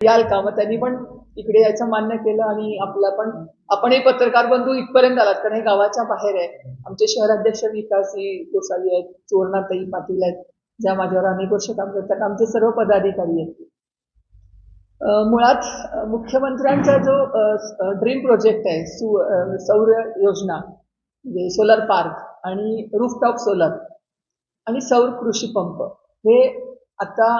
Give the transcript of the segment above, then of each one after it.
याल का? मग त्यांनी पण इकडे यायचं मान्य केलं आणि आपला पण आपणही पत्रकार बंधू इथपर्यंत आलात कारण हे गावाच्या बाहेर आहे. आमचे शहराध्यक्ष विकासी गोसावी आहेत चोरणाताई पाटील आहेत ज्या माझ्यावर अनेक वर्ष काम करतात. आमचे सर्व पदाधिकारी आहेत. मुळात मुख्यमंत्र्यांचा जो ड्रीम प्रोजेक्ट आहे सु सौर योजना म्हणजे सोलर पार्क आणि रूफटॉप सोलर आणि सौर कृषी पंप हे आता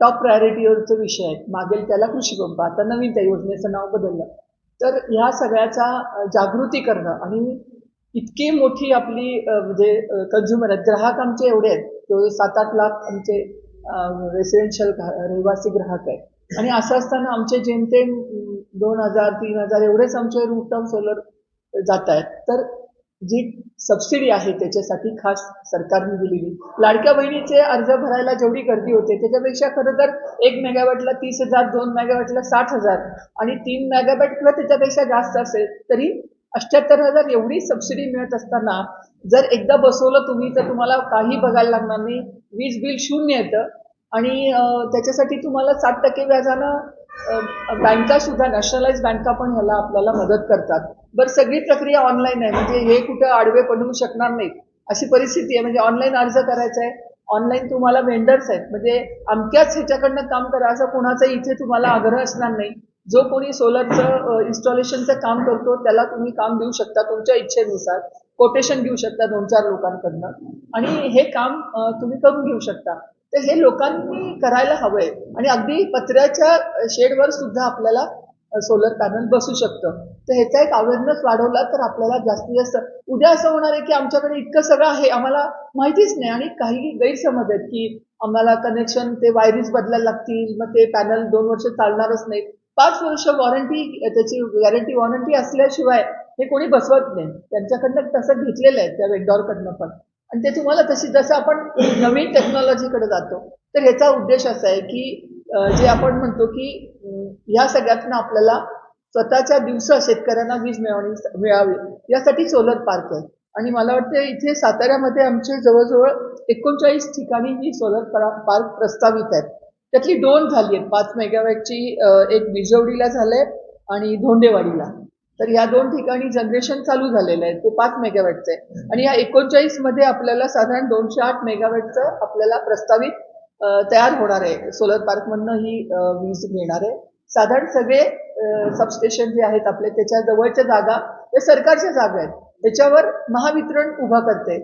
टॉप प्रायोरिटीवरचं विषय आहेत. मागेल त्याला कृषी पंप आता नवीन त्या योजनेचं नाव बदललं. तर ह्या सगळ्याचा जागृती करणं आणि इतकी मोठी आपली म्हणजे कन्झ्युमर आहेत. ग्राहक आमचे एवढे आहेत. तो सात आठ लाख आमचे रेसिडेन्शियल रहिवासी ग्राहक आहेत. आणि असं असताना आमचे जेमतेम दोन हजार तीन हजार एवढेच आमचे रूफटॉप सोलर जात आहेत. तर जी सबसिडी आहे त्याच्यासाठी खास सरकारने दिलेली. लाडक्या बहिणीचे अर्ज भरायला जेवढी गर्दी होते त्याच्यापेक्षा खरं तर एक मेगावॅटला तीस हजार दोन मेगावॅटला साठ हजार आणि तीन मेगावॅट किंवा त्याच्यापेक्षा जास्त असेल तरी अठ्याहत्तर हजार एवढी सबसिडी मिळत असताना जर एकदा बसवलं तुम्ही तर तुम्हाला काही बघायला लागणार नाही. वीज बिल शून्य येतं आणि त्याच्यासाठी तुम्हाला साठ टक्के व्याजानं बँका सुद्धा नॅशनलाइज बँका पण ह्याला आपल्याला मदत करतात. बरं सगळी प्रक्रिया ऑनलाईन आहे. म्हणजे हे कुठं आडवे पडू शकणार नाहीत. अशी परिस्थिती आहे. म्हणजे ऑनलाईन अर्ज करायचा आहे. ऑनलाईन तुम्हाला वेंडर्स आहेत. म्हणजे अमक्याच ह्याच्याकडनं काम करा असं कोणाचा इथे तुम्हाला आग्रह असणार नाही. जो कोणी सोलरचं इन्स्टॉलेशनचं काम करतो त्याला तुम्ही काम देऊ शकता तुमच्या इच्छेनुसार. कोटेशन घेऊ शकता दोन चार लोकांकडनं. आणि हे काम तुम्ही करून घेऊ शकता. तर हे लोकांनी करायला हवंय. आणि अगदी पत्र्याच्या शेडवर सुद्धा आपल्याला सोलर पॅनल बसू शकतं. तर ह्याचा एक अवेअरनेस वाढवला तर आपल्याला जास्तीत जास्त उद्या असं होणार आहे की आमच्याकडे इतकं सगळं आहे आम्हाला माहितीच नाही आणि काही गैरसमज आहेत की आम्हाला कनेक्शन ते वायरीज बदलायला लागतील मग ते पॅनल दोन वर्ष चालणारच नाही पाच वर्ष वॉरंटी त्याची गॅरंटी वॉरंटी असल्याशिवाय हे कोणी बसवत नाही. त्यांच्याकडनं तसं घेतलेलं आहे त्या वेंडॉरकडनं पण. आणि ते तुम्हाला तशी जसं आपण नवीन टेक्नॉलॉजीकडे जातो तर ह्याचा उद्देश असा आहे की जे आपण म्हणतो की ह्या सगळ्यातनं आपल्याला स्वतःच्या दिवसा शेतकऱ्यांना वीज मिळवणी मिळावी यासाठी सोलर पार्क आहे. आणि मला वाटतं इथे साताऱ्यामध्ये आमचे जवळजवळ एकोणचाळीस ठिकाणी ही सोलर पार्क प्रस्तावित आहेत. त्यातली दोन झाली आहेत. पाच मेगावॅटची एक बिजवडीला झालंय आणि धोंडेवाडीला. तर या दोन ठिकाणी जनरेशन चालू झालेलं आहे. ते पाच मेगावॅटचं आहे. आणि या एकोणचाळीसमध्ये आपल्याला साधारण दोनशे आठ मेगावॅटचं आपल्याला प्रस्तावित तयार होणार आहे. सोलर पार्कमधनं ही वीज घेणार आहे. साधारण सगळे सबस्टेशन जे आहेत आपले त्याच्या जवळच्या जागा हे सरकारच्या जागा आहेत. त्याच्यावर महावितरण उभा करते.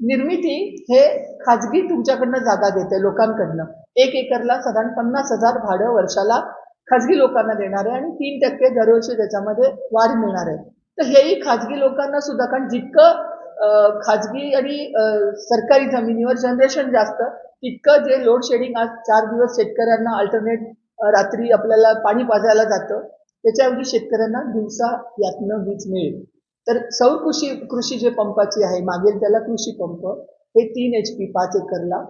निर्मिती हे खाजगी तुमच्याकडनं जागा देते लोकांकडनं. एक एकरला साधारण पन्नास हजार भाडं वर्षाला खाजगी लोकांना देणार आहे आणि तीन टक्के दरवर्षी त्याच्यामध्ये वाढ मिळणार आहे. तर हेही खाजगी लोकांना सुद्धा कारण जितकं खाजगी आणि सरकारी जमिनीवर जनरेशन जास्त तितकं जे लोड शेडिंग आज चार दिवस शेतकऱ्यांना अल्टरनेट रात्री आपल्याला पाणी पाजायला जातं त्याच्याऐवजी शेतकऱ्यांना दिवसा यातनं वीज मिळेल. तर सौर कृषी कृषी जे पंपाची आहे मागेल त्याला कृषी पंप हे तीन एच पी पाच एकरला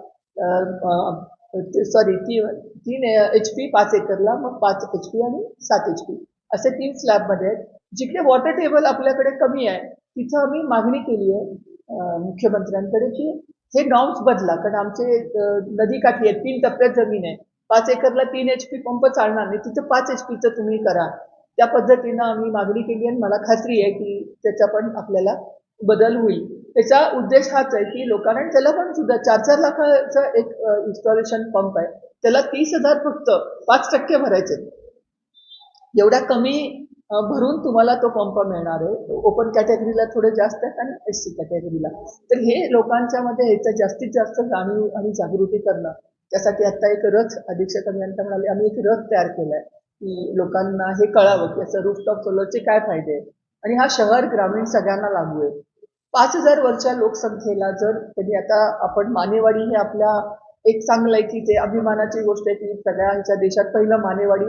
सॉरी ती तीन एच पी पाच एकरला मग पाच एच पी आणि सात एच पी असे तीन स्लॅबमध्ये आहेत. जिकडे वॉटर टेबल आपल्याकडे कमी आहे तिथं आम्ही मागणी केली आहे मुख्यमंत्र्यांकडे की हे नॉर्म्स बदला. कारण आमचे नदीकाठी आहेत तीन टप्प्यात जमीन आहे. पाच एकरला तीन एच पी पंप चालणार नाही तिथं पाच एच पीचं तुम्ही करा. त्या पद्धतीनं आम्ही मागणी केली आणि मला खात्री आहे की त्याचा पण आपल्याला बदल होईल. त्याचा उद्देश हाच आहे की लोकांना त्याला पण सुद्धा चार चार लाखाचा एक इन्स्टॉलेशन पंप आहे. त्याला तीस हजार फक्त पाच टक्के भरायचे एवढ्या कमी भरून तुम्हाला तो पंप मिळणार आहे. ओपन कॅटेगरीला थोडे जास्त आहेत आणि एस सी कॅटेगरीला तर हे लोकांच्या मध्ये ह्याचं जास्तीत जास्त जाणीव आणि जागृती करणं. त्यासाठी आता एक रथ अधीक्षक अभियंता म्हणाले आम्ही एक रथ तयार केलाय की लोकांना हे कळावं की असं रूफटॉप सोलरचे काय फायदे आहेत. आणि हा शहर ग्रामीण सगळ्यांना लागू आहे. पाच हजार वरच्या लोकसंख्येला जर त्यांनी आता आपण मानेवाडी हे आपल्या एक चांगलं आहे की ते अभिमानाची गोष्ट आहे की सगळ्या देशात पहिलं मानेवाडी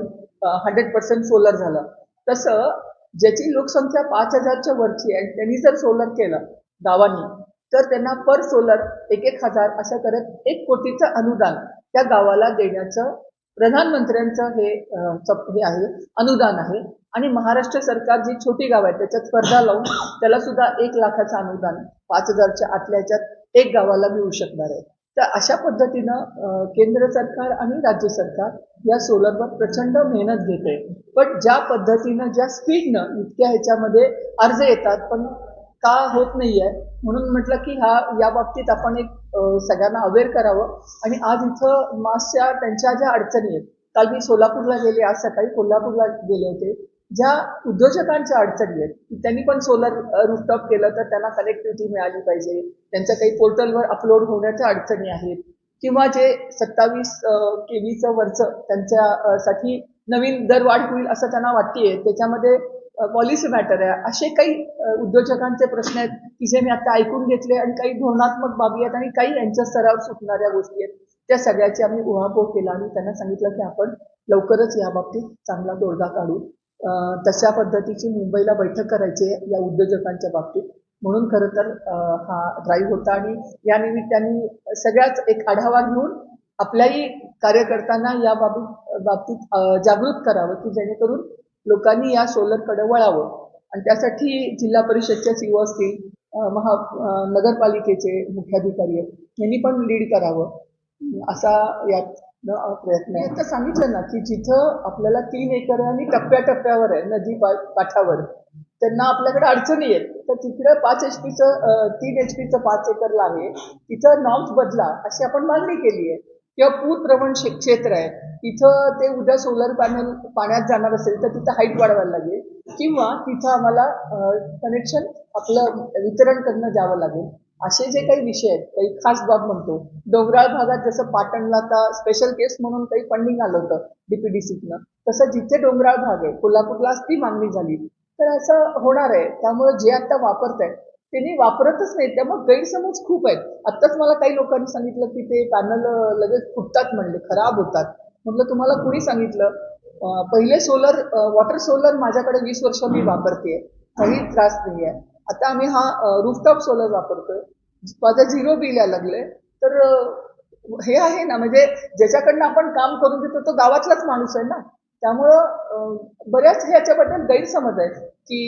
हंड्रेड पर्सेंट सोलर झालं. तसं ज्याची लोकसंख्या पाच हजारच्या वरची आहे त्यांनी जर सोलर केलं गावांनी तर त्यांना पर सोलर एक एक हजार असं करत एक कोटीचं अनुदान त्या गावाला देण्याचं प्रधानमंत्र्यांचं हे हे आहे अनुदान आहे. आणि महाराष्ट्र सरकार जी छोटी गाव आहे त्याच्यात स्पर्धा लावून त्याला सुद्धा एक लाखाचं अनुदान पाच हजारच्या आतल्या ह्याच्यात एक गावाला मिळू शकणार आहे. तर अशा पद्धतीनं केंद्र सरकार आणि राज्य सरकार या सोलरवर प्रचंड मेहनत घेते पण ज्या पद्धतीनं ज्या स्पीडनं इतक्या ह्याच्यामध्ये अर्ज येतात पण का होत नाही आहे म्हणून म्हटलं की हा या बाबतीत आपण एक सगळ्यांना अवेअर करावं. आणि आज इथं मासच्या त्यांच्या ज्या अडचणी आहेत काल मी सोलापूरला गेले आज सकाळी कोल्हापूरला गेले होते. ज्या उद्योजकांच्या अडचणी आहेत त्यांनी पण सोलर रूफटॉप केलं तर त्यांना कनेक्टिव्हिटी मिळाली पाहिजे. त्यांच्या काही पोर्टलवर अपलोड होण्याच्या अडचणी आहेत. किंवा जे सत्तावीस केवीचं वरचं त्यांच्या साठी नवीन दरवाढ होईल असं त्यांना वाटतेय. त्याच्यामध्ये पॉलिसी मॅटर आहे. असे काही उद्योजकांचे प्रश्न आहेत की जे मी आता ऐकून घेतले आणि काही धोरणात्मक बाबी आहेत आणि काही यांच्या स्तरावर सुटणाऱ्या गोष्टी आहेत. त्या सगळ्याची आम्ही उहापोह केला आणि त्यांना सांगितलं की आपण लवकरच या बाबतीत चांगला तोडगा काढू. तशा पद्धतीची मुंबईला बैठक करायची आहे या उद्योजकांच्या बाबतीत. म्हणून खरं तर हा ड्राईव्ह होता आणि या निमित्ताने सगळ्याच एक आढावा घेऊन आपल्याही कार्यकर्त्यांना या बाबी बाबतीत जागृत करावं की जेणेकरून लोकांनी या सोलरकडे वळावं. आणि त्यासाठी जिल्हा परिषदच्या सीओ असतील महा नगरपालिकेचे मुख्याधिकारी आहेत यांनी पण लीड करावं. असा यात प्रयत्न आहे. तर सांगितलं ना की जिथं आपल्याला तीन एकर आणि टप्प्याटप्प्यावर आहे नदी पा- काठावर त्यांना आपल्याकडे अडचणी आहेत. तर तिकडं पाच एच पीचं तीन एच पीचं पाच एकरला आहे. तिथं नॉर्म्स बदला अशी आपण मागणी केली आहे. किंवा पूर क्षे- क्षेत्र आहे तिथं ते उद्या सोलर पॅनल पाण्यात जाणार असेल तर तिथं हाईट वाढवायला लागेल. किंवा तिथं आम्हाला कनेक्शन आपलं वितरण करणं द्यावं लागेल. असे जे काही विषय आहेत काही खास बाब म्हणतो. डोंगराळ भागात जसं पाटणला आता स्पेशल केस म्हणून काही फंडिंग आलं होतं डीपीडीसीतनं तसं जिथे डोंगराळ भाग आहे कोल्हापूरला ती मागणी झाली. तर असं होणार आहे. त्यामुळे जे आता वापरत आहे त्यांनी वापरतच नाही त्यामुळे गैरसमज खूप आहेत. आत्ताच मला काही लोकांनी सांगितलं की ते पॅनल लगेच फुटतात म्हणले खराब होतात. म्हटलं तुम्हाला कुणी सांगितलं? पहिले सोलर वॉटर सोलर माझ्याकडे वीस वर्ष मी वापरते काही त्रास नाही आहे आता आम्ही हा रूफटॉप सोलर वापरतोय. माझं झिरो बिल यायला लागले. तर हे आहे ना म्हणजे ज्याच्याकडनं आपण काम करून देतो तो गावातलाच माणूस आहे ना. त्यामुळं बऱ्याच ह्याच्याबद्दल गैरसमज आहे की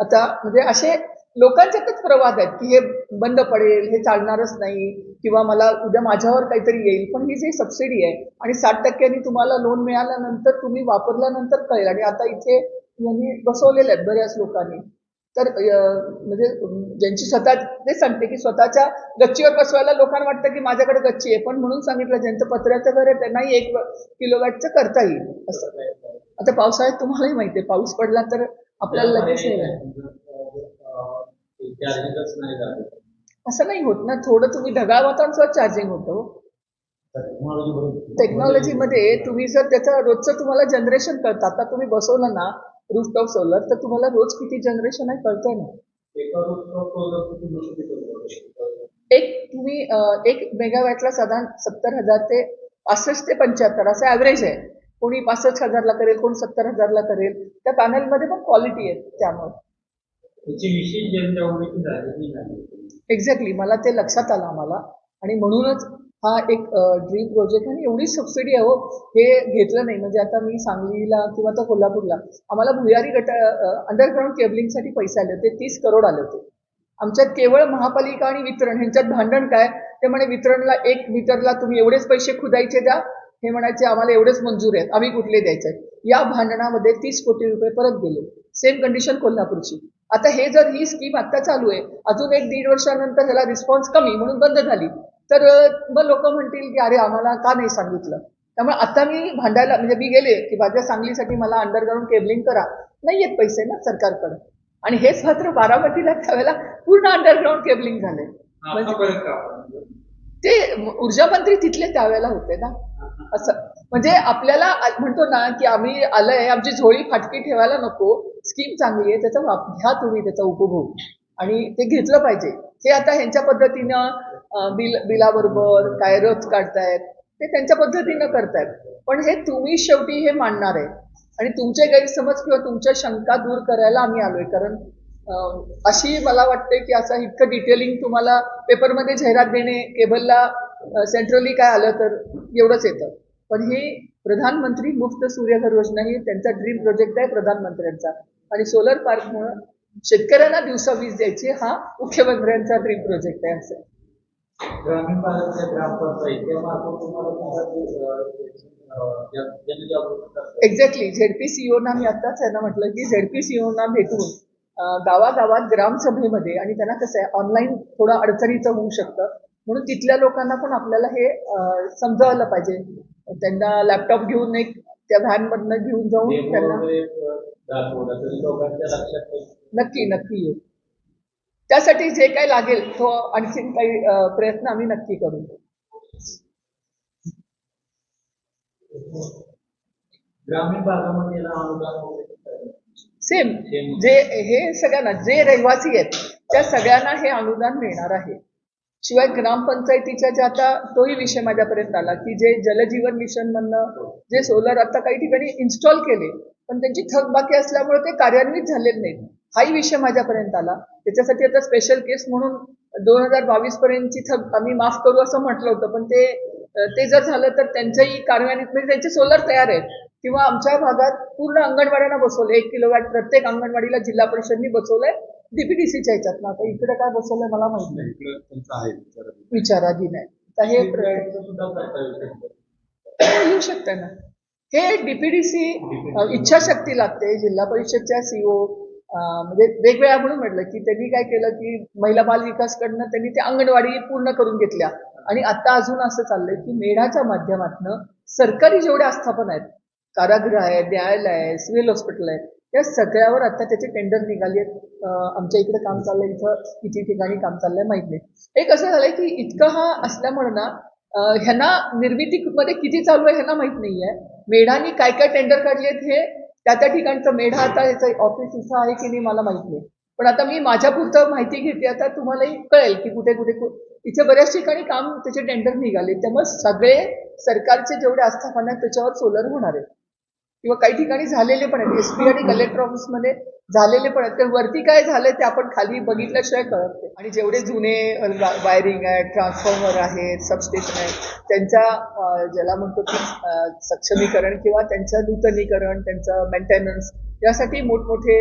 आता म्हणजे असे लोकांच्यातच प्रवाद आहेत की हे बंद पडेल हे चालणारच नाही किंवा मला उद्या माझ्यावर काहीतरी येईल. पण ही जी सबसिडी आहे आणि साठ टक्क्यांनी तुम्हाला लोन मिळाल्यानंतर तुम्ही वापरल्यानंतर कळेल. आणि आता इथे यांनी बसवलेले आहेत बऱ्याच लोकांनी. तर म्हणजे ज्यांची स्वतः ते सांगते की स्वतःच्या गच्चीवर बसवायला लोकांना वाटतं की माझ्याकडे गच्ची आहे. पण म्हणून सांगितलं ज्यांचं पत्र्याचं घर आहे त्यांनाही एक किलोवॅटचं करता येईल. असं. आता पावसाळ्यात तुम्हालाही माहिती आहे पाऊस पडला तर आपल्याला लगेच हे आहे. चार्जेसच नाही झाले असं नाही होत ना थोडं तुम्ही ढगाळ वातावरण चार्जिंग होतं हो. टेक्नॉलॉजी बरोबर. टेक्नॉलॉजीमध्ये तुम्ही जर त्याचं रोजचं तुम्हाला जनरेशन कळतं आता तुम्ही बसवलं ना रूफटॉप सोलर तर तुम्हाला रोज किती जनरेशन आहे कळतंय ना? एका तुम्ही एक मेगावॅटला साधारण सत्तर हजार ते पासष्ट ते पंच्याहत्तर असं ॲव्हरेज आहे. कोणी पासष्ट हजारला करेल कोणी सत्तर हजारला करेल. त्या पॅनलमध्ये पण क्वालिटी आहे त्यामुळे. विशेष जनजागृती झालेली नाही. एक्झॅक्टली मला ते लक्षात आलं आम्हाला. आणि म्हणूनच हा एक ड्रीम प्रोजेक्ट आणि एवढी सबसिडी आहे हो हे घेतलं नाही. म्हणजे आता मी सांगलीला किंवा आता कोल्हापूरला आम्हाला भुयारी गट अंडरग्राऊंड केबलिंगसाठी पैसे आले होते. तीस करोड आले होते. आमच्यात केवळ महापालिका आणि वितरण. ह्यांच्यात भांडण काय? ते म्हणे वितरणला एक मीटरला तुम्ही एवढेच पैसे खुदायचे द्या. हे म्हणायचे आम्हाला एवढेच मंजूर आहेत. आम्ही कुठले द्यायचे आहेत? या भांडणामध्ये तीस कोटी रुपये परत गेले. सेम कंडिशन कोल्हापूरची. आता हे जर ही स्कीम आता चालू आहे अजून एक दीड वर्षानंतर ह्याला रिस्पॉन्स कमी म्हणून बंद झाली. तर मग लोक म्हणतील की अरे आम्हाला का नाही सांगितलं? त्यामुळे आता मी भांडायला म्हणजे मी गेले की माझ्या सांगलीसाठी मला अंडरग्राऊंड केबलिंग करा. नाही येत पैसे ना सरकारकडे. आणि हेच मात्र बारामतीला त्यावेळेला पूर्ण अंडरग्राऊंड केबलिंग झाले ते ऊर्जा मंत्री तिथले त्यावेळेला होते ना. असं म्हणजे आपल्याला म्हणतो ना की आम्ही आलंय आमची झोळी फाटकी ठेवायला नको. स्कीम चांगली आहे त्याचा वाप घ्या तुम्ही त्याचा उपभोग. आणि ते घेतलं पाहिजे. हे आता ह्यांच्या पद्धतीनं बिल बिलाबरोबर काय रथ काढतायत ते त्यांच्या पद्धतीनं करतायत. पण हे तुम्ही शेवटी हे मांडणार आहे. आणि तुमचे गैरसमज किंवा तुमच्या शंका दूर करायला आम्ही आलोय. कारण अशी मला वाटते की असं इतकं डिटेलिंग तुम्हाला पेपरमध्ये जाहिरात देणे केबलला सेंट्रली काय आलं तर एवढंच येतं. पण हे प्रधानमंत्री मुफ्त सूर्यघर योजना ही त्यांचा ड्रीम प्रोजेक्ट आहे प्रधानमंत्र्यांचा. आणि सोलर पार्कमुळं शेतकऱ्यांना दिवसा वीज द्यायची हा मुख्यमंत्र्यांचा ड्रीम प्रोजेक्ट आहे असं. ग्रामीण भागातल्या ग्रामपंचायत एक्झॅक्टली झेडपीसीओना मी आत्ताच यांना म्हटलं की झेडपीसीओना भेटून अं, गावागावात ग्रामसभेमध्ये आणि त्यांना कसं आहे ऑनलाईन थोडं अडचणीचं होऊ शकतं. म्हणून तिथल्या लोकांना पण आपल्याला हे समजावलं पाहिजे. त्यांना लॅपटॉप घेऊन एक त्या व्हॅन मधनं घेऊन जाऊन त्यांना. नक्की नक्की येईल. त्यासाठी जे काही लागेल तो आणखीन काही प्रयत्न आम्ही नक्की करू. ग्रामीण भागामध्ये सेम जे हे सगळ्यांना जे रहिवासी आहेत त्या सगळ्यांना हे अनुदान मिळणार आहे. शिवाय ग्रामपंचायतीच्या ज्या आता तोही विषय माझ्यापर्यंत आला की जे जलजीवन मिशन म्हणणं जे सोलर आता काही ठिकाणी इन्स्टॉल केले पण त्यांची थकबाकी असल्यामुळे ते कार्यान्वित झालेले नाहीत. हाही विषय माझ्यापर्यंत आला. त्याच्यासाठी आता स्पेशल केस म्हणून दोन हजार बावीस पर्यंतची थक आम्ही माफ करू असं म्हटलं होतं पण ते ते जर झालं तर त्यांच्याही कार्यान्वित म्हणजे त्यांचे सोलर तयार आहेत. किंवा आमच्या भागात पूर्ण अंगणवाड्यांना बसवलं एक किलोवॅट प्रत्येक अंगणवाडीला जिल्हा परिषदनी बसवलंय. डीपीडीसीच्या ह्याच्यात आता इकडे काय बसवलंय मला माहीत नाही. इकडं आहे विचारात. विचाराधी नाही. तर हे येऊ शकतं. ना. हे डीपीडीसी इच्छाशक्ती लागते. जिल्हा परिषदच्या सीओ म्हणजे वेगवेगळ्या म्हणून म्हटलं की त्यांनी काय केलं की महिला बाल विकासकडनं त्यांनी त्या अंगणवाडी पूर्ण करून घेतल्या. आणि आता अजून असं चाललंय की मेढाच्या माध्यमातनं सरकारी जेवढ्या आस्थापना आहेत कारागृह आहे न्यायालय आहे सिव्हिल हॉस्पिटल आहे या सगळ्यावर आता त्याचे टेंडर निघाले आहेत आमच्या इकडे काम चाललंय इथं किती ठिकाणी काम चाललंय माहीत नाही. एक असं झालंय की इतकं हा असल्यामुळे ना ह्यांना निर्मितीमध्ये किती चालू आहे ह्यांना माहीत नाहीये. मेढानी काय काय टेंडर काढले आहेत हे त्या त्या ठिकाणचं मेढा आता याचं ऑफिस इथं आहे की नाही मला माहीत नाही. पण आता मी माझ्या पुरतं माहिती घेते आता तुम्हालाही कळेल की कुठे कुठे इथे बऱ्याच ठिकाणी काम त्याचे टेंडर निघाले. त्यामुळे सगळे सरकारचे जेवढे आस्थापना आहेत त्याच्यावर सोलर होणार आहे. किंवा काही ठिकाणी झालेले पण आहेत. एसपी आणि कलेक्टर ऑफिसमध्ये झालेले पण आहेत. कारण वरती काय झालंय ते आपण खाली बघितल्याशिवाय कळत नाही. आणि जेवढे जुने वायरिंग आहे ट्रान्सफॉर्मर आहेत सबस्टेशन आहेत त्यांच्या ज्याला म्हणतो की सक्षमीकरण किंवा त्यांचं नूतनीकरण त्यांचं मेंटेनन्स यासाठी मोठमोठे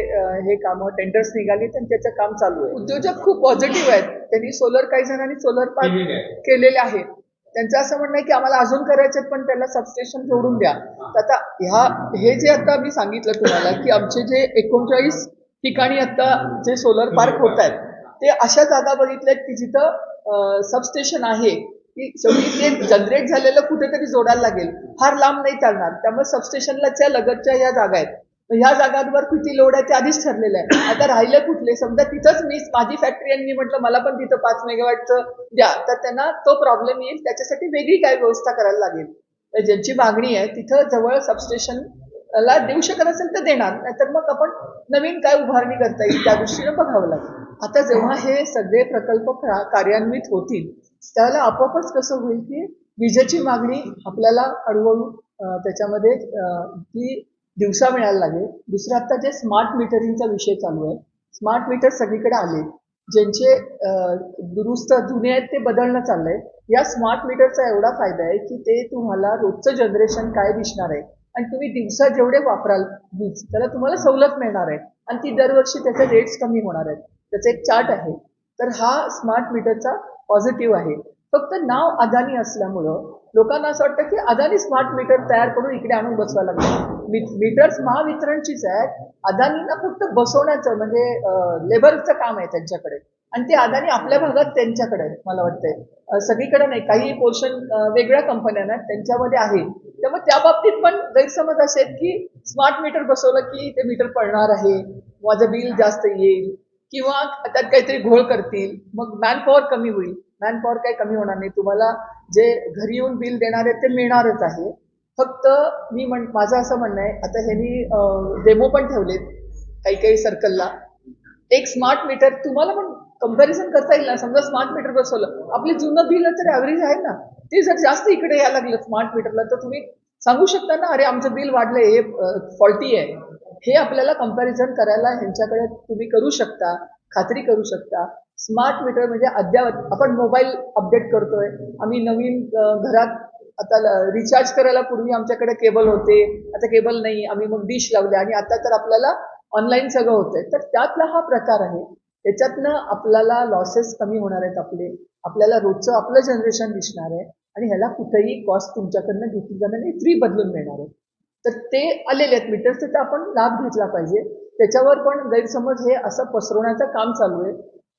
हे कामं टेंडर्स निघाली आणि त्याचं काम चालू आहे. उद्योजक खूप पॉझिटिव्ह आहेत. त्यांनी सोलर काही जणांनी सोलर पार्क केलेले आहे. केलेले आहेत त्यांचं असं म्हणणं आहे की आम्हाला अजून करायचे पण त्याला सबस्टेशन जोडून द्या. आता ह्या हे जे आता मी सांगितलं तुम्हाला की आमचे जे एकोणचाळीस ठिकाणी आता जे सोलर पार्क होत आहेत ते अशा जागा बघितल्यात की जिथं सबस्टेशन आहे की शेवटी ते जनरेट झालेलं कुठेतरी जोडायला लागेल. फार लांब नाही चालणार. त्यामुळे सबस्टेशनलाच्या लगतच्या या जागा आहेत. ह्या जागांवर किती लोड आहे ते आधीच ठरलेलं आहे. आता राहिलं कुठले? समजा तिथंच मी माझी फॅक्टरी आणि मी म्हटलं मला पण तिथं पाच मेगावॅटचं द्या. तर त्यांना तो प्रॉब्लेम येईल त्याच्यासाठी वेगळी काय व्यवस्था करायला लागेल? ज्यांची मागणी आहे तिथं जवळ सबस्टेशन ला देऊ शकत असेल तर देणार. नाहीतर मग आपण नवीन काय उभारणी करता येईल त्या दृष्टीनं बघावं लागेल. आता जेव्हा हे सगळे प्रकल्प कार्यान्वित होतील त्याला आपोआपच कसं होईल की विजेची मागणी आपल्याला हळूहळू त्याच्यामध्ये ती दिवसा मिळायला लागेल. दुसरं आता जे स्मार्ट मीटरिंगचा विषय चालू आहे. स्मार्ट मीटर सगळीकडे आले. ज्यांचे दुरुस्त जुने आहेत ते बदलणं चाललंय. या स्मार्ट मीटरचा एवढा फायदा आहे की ते तुम्हाला रोजचं जनरेशन काय दिसणार आहे? आणि तुम्ही दिवसा जेवढे वापराल वीज त्याला तुम्हाला सवलत मिळणार आहे. आणि ती दरवर्षी त्याचे रेट्स कमी होणार आहेत. त्याचा एक चार्ट आहे. तर हा स्मार्ट मीटरचा पॉझिटिव्ह आहे. फक्त नाव अदानी असल्यामुळं लोकांना असं वाटतं की अदानी स्मार्ट मीटर तयार करून इकडे आणून बसवायला लागले. मी मीटर्स महावितरणचीच आहेत अदानींना फक्त बसवण्याचं म्हणजे लेबरचं काम आहे त्यांच्याकडे. आणि ते अदानी आपल्या भागात त्यांच्याकडे आहेत मला वाटतंय. सगळीकडे नाही काही पोर्शन वेगळ्या कंपन्यांना आहेत, त्यांच्यामध्ये आहे. त्यामुळे त्या बाबतीत पण गैरसमज असे आहेत की स्मार्ट मीटर बसवलं की ते मीटर पडणार आहे माझं बिल जास्त येईल. किंवा त्यात काहीतरी घोळ करतील मग मॅनपॉवर कमी होईल. मॅनपॉवर काही कमी होणार नाही. तुम्हाला जे घरी येऊन बिल देणार आहे ते मिळणारच आहे. फक्त मी म्हण माझं असं म्हणणं आहे आता ह्यांनी डेमो पण ठेवलेत काही काही सर्कलला एक स्मार्ट मीटर तुम्हाला पण कंपॅरिझन करता येईल ना? समजा स्मार्ट मीटर बसवलं आपले जुनं बिल तर ॲव्हरेज आहे ना? ते जर जास्त इकडे यायला लागलं स्मार्ट मीटरला तर तुम्ही सांगू शकता ना अरे आमचं बिल वाढलंय हे फॉल्टी आहे. हे आपल्याला कंपॅरिझन करायला ह्यांच्याकडे तुम्ही करू शकता खात्री करू शकता. स्मार्ट मीटर म्हणजे अद्यावत आपण मोबाईल अपडेट करतोय. आम्ही नवीन घरात आता रिचार्ज करायला पूर्वी आमच्याकडे केबल होते. आता केबल नाही आम्ही मग डिश लावले. आणि आता तर आपल्याला ऑनलाईन सगळं होतंय. तर त्यातला हा प्रकार आहे. त्याच्यातनं आपल्याला लॉसेस कमी होणार आहेत आपले. आपल्याला रोजचं आपलं जनरेशन दिसणार आहे. आणि ह्याला कुठेही कॉस्ट तुमच्याकडनं घेतली जाणार नाही. फ्री बदलून मिळणार आहे. तर ते आलेले आहेत. मीटर्स त्याचा आपण लाभ घेतला पाहिजे. त्याच्यावर पण गैरसमज हे असं पसरवण्याचं काम चालू आहे.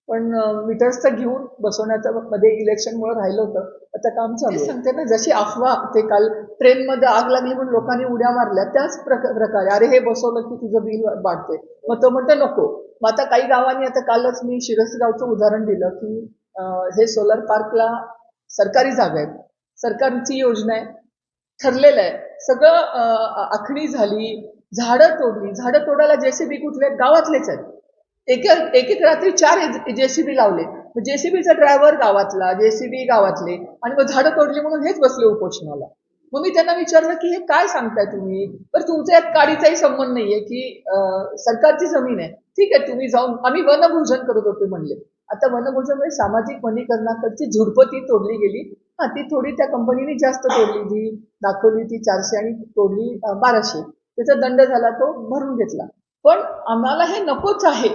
पण मीटर्सचं घेऊन बसवण्याचं मध्ये इलेक्शनमुळे राहिलं होतं. आता काम चालू आहे. सांगते ना जशी अफवा ते काल ट्रेनमध्ये आग लागली म्हणून लोकांनी उड्या मारल्या त्याच प्रकारे. अरे हे बसवलं की तुझं बिल वाढते मग तो म्हणतो नको. मग आता काही गावांनी आता कालच मी शिरसगावचं उदाहरण दिलं की हे सोलर पार्कला सरकारी जागा आहे सरकारची योजना आहे. ठरलेलं आहे. सगळं आखणी झाली झाडं तोडली. झाडं तोडायला जेसीबी कुठले? गावातलेच आहेत. एक एक एक रात्री चार जेसीबी लावले. जेसीबीचा ड्रायव्हर गावातला जेसीबी गावातले आणि मग झाडं तोडली म्हणून हेच बसले उपोषणाला. मग मी त्यांना विचारलं की हे काय सांगताय तुम्ही? तर तुमचा यात काडीचाही संबंध नाहीये की सरकारची जमीन आहे. ठीक आहे तुम्ही जाऊन आम्ही वनभोजन करत होते म्हणले. आता वनभोजन म्हणजे सामाजिक वनीकरणाकडची झुडपं ती तोडली गेली. हा ती थोडी त्या कंपनीने जास्त तोडली जी दाखवली ती चारशे आणि तोडली बाराशे. त्याचा दंड झाला तो भरून घेतला. पण आम्हाला हे नकोच आहे.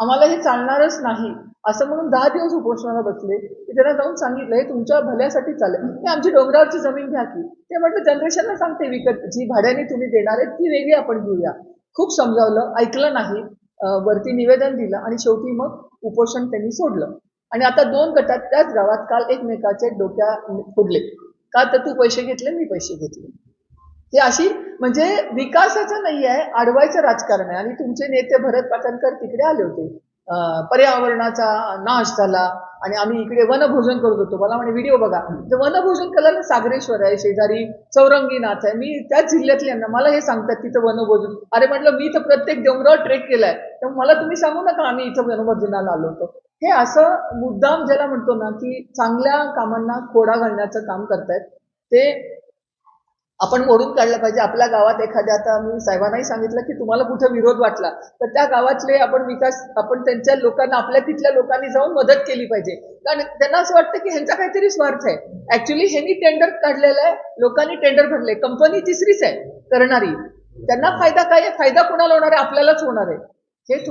आम्हाला हे चालणारच नाही. असं म्हणून दहा दिवस उपोषणाला बसले. की त्यांना जाऊन सांगितलं हे तुमच्या भल्यासाठी चालेल हे आमची डोंगरावरची जमीन घ्या की. ते म्हटलं जनरेशनला सांगते विकत जी भाड्याने तुम्ही देणार आहे ती वेगळी आपण घेऊया. खूप समजावलं ऐकलं नाही. वरती निवेदन दिलं आणि शेवटी मग उपोषण त्यांनी सोडलं. आणि आता दोन गटात त्याच गावात काल एकमेकाचे डोक्या फोडले का तर तू पैसे घेतले मी पैसे घेतले. हे अशी म्हणजे विकासाचं नाही आहे आडवायचं राजकारण आहे. आणि तुमचे नेते भरत पाटणकर तिकडे आले होते. पर्यावरणाचा नाश झाला आणि आम्ही इकडे वनभोजन करत होतो. मला म्हणे व्हिडिओ बघा. तर वनभोजन केलं सागरेश्वर आहे शेजारी चौरंगीनाथ आहे. मी त्याच जिल्ह्यातल्यांना मला हे सांगतात तिथं वनभोजन. अरे म्हटलं मी तर प्रत्येक डोंगरावर ट्रेक केलाय. तर मला तुम्ही सांगू नका आम्ही इथं वनभोजनाला आलो होतो. हे असं मुद्दाम ज्याला म्हणतो ना की चांगल्या कामांना खोडा घालण्याचं काम करतायत. ते आपण मोडून काढलं पाहिजे. आपल्या गावात एखाद्या आता मी साहेबांनाही सांगितलं की तुम्हाला कुठं विरोध वाटला तर त्या गावातले आपण विकास आपण त्यांच्या लोकांना आपल्या तिथल्या लोकांनी जाऊन मदत केली पाहिजे. कारण त्यांना असं वाटतं की ह्यांचा काहीतरी स्वार्थ आहे. ऍक्च्युली ह्यांनी टेंडर काढलेलं आहे लोकांनी टेंडर भरले कंपनी तिसरीच आहे करणारी. त्यांना फायदा काय आहे? फायदा कुणाला होणार आहे? आपल्यालाच होणार आहे. हे